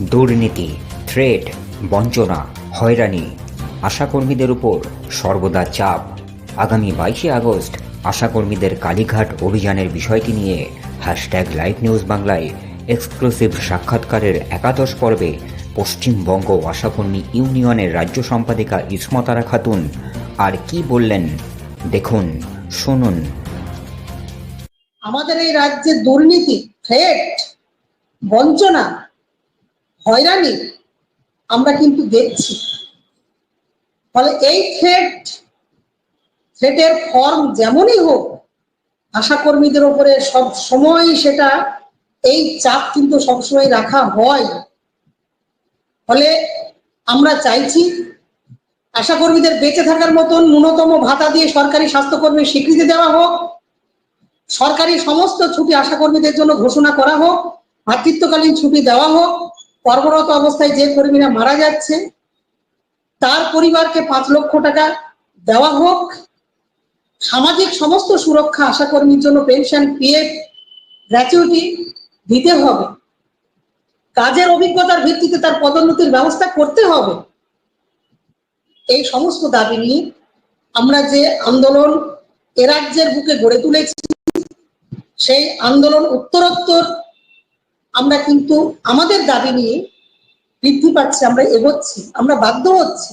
দুর্নীতি থ্রেট বঞ্চনা, হয়রানি, আশাকর্মীদের উপর সর্বদা চাপ। আগামী বাইশে আগস্ট আশাকর্মীদের কালীঘাট অভিযানের বিষয়টি নিয়ে হ্যাশট্যাগ লাইভ নিউজ বাংলায় এক্সক্লুসিভ সাক্ষাৎকারের একাদশ পর্বে পশ্চিমবঙ্গ আশাকর্মী ইউনিয়নের রাজ্য সম্পাদিকা ইসমতারা খাতুন। আর কি বললেন? দেখুন, শুনুন। আমাদের এই রাজ্যে দুর্নীতি বঞ্চনা হয়রানি? আমরা কিন্তু দেখছি। ফলে এই থ্রেট থ্রেটের ফর্ম যেমনই হোক আশাকর্মীদের উপরে সব সময় সেটা, এই চাপ কিন্তু সবসময় রাখা হয়। ফলে আমরা চাইছি আশাকর্মীদের বেঁচে থাকার মতন ন্যূনতম ভাতা দিয়ে সরকারি স্বাস্থ্যকর্মীর স্বীকৃতি দেওয়া হোক, সরকারি সমস্ত ছুটি আশাকর্মীদের জন্য ঘোষণা করা হোক মাতৃত্বকালীন ছুটি দেওয়া হোক কর্মরত অবস্থায় যে কর্মীরা মারা যাচ্ছে, তার পরিবারকে পাঁচ লক্ষ টাকা দেওয়া হোক। সামাজিক সমস্ত সুরক্ষা আশাকর্মীর জন্য পেনশন পিএফ গ্র্যাচুইটি দিতে হবে। কাজের অভিজ্ঞতার ভিত্তিতে তার পদোন্নতির ব্যবস্থা করতে হবে। এই সমস্ত দাবি নিয়ে আমরা যে আন্দোলন এ রাজ্যের বুকে গড়ে তুলেছি, সেই আন্দোলন উত্তরোত্তর আমরা কিন্তু আমাদের দাবি নিয়ে বৃদ্ধি পাচ্ছে আমরা এগোচ্ছি আমরা বাধ্য হচ্ছি।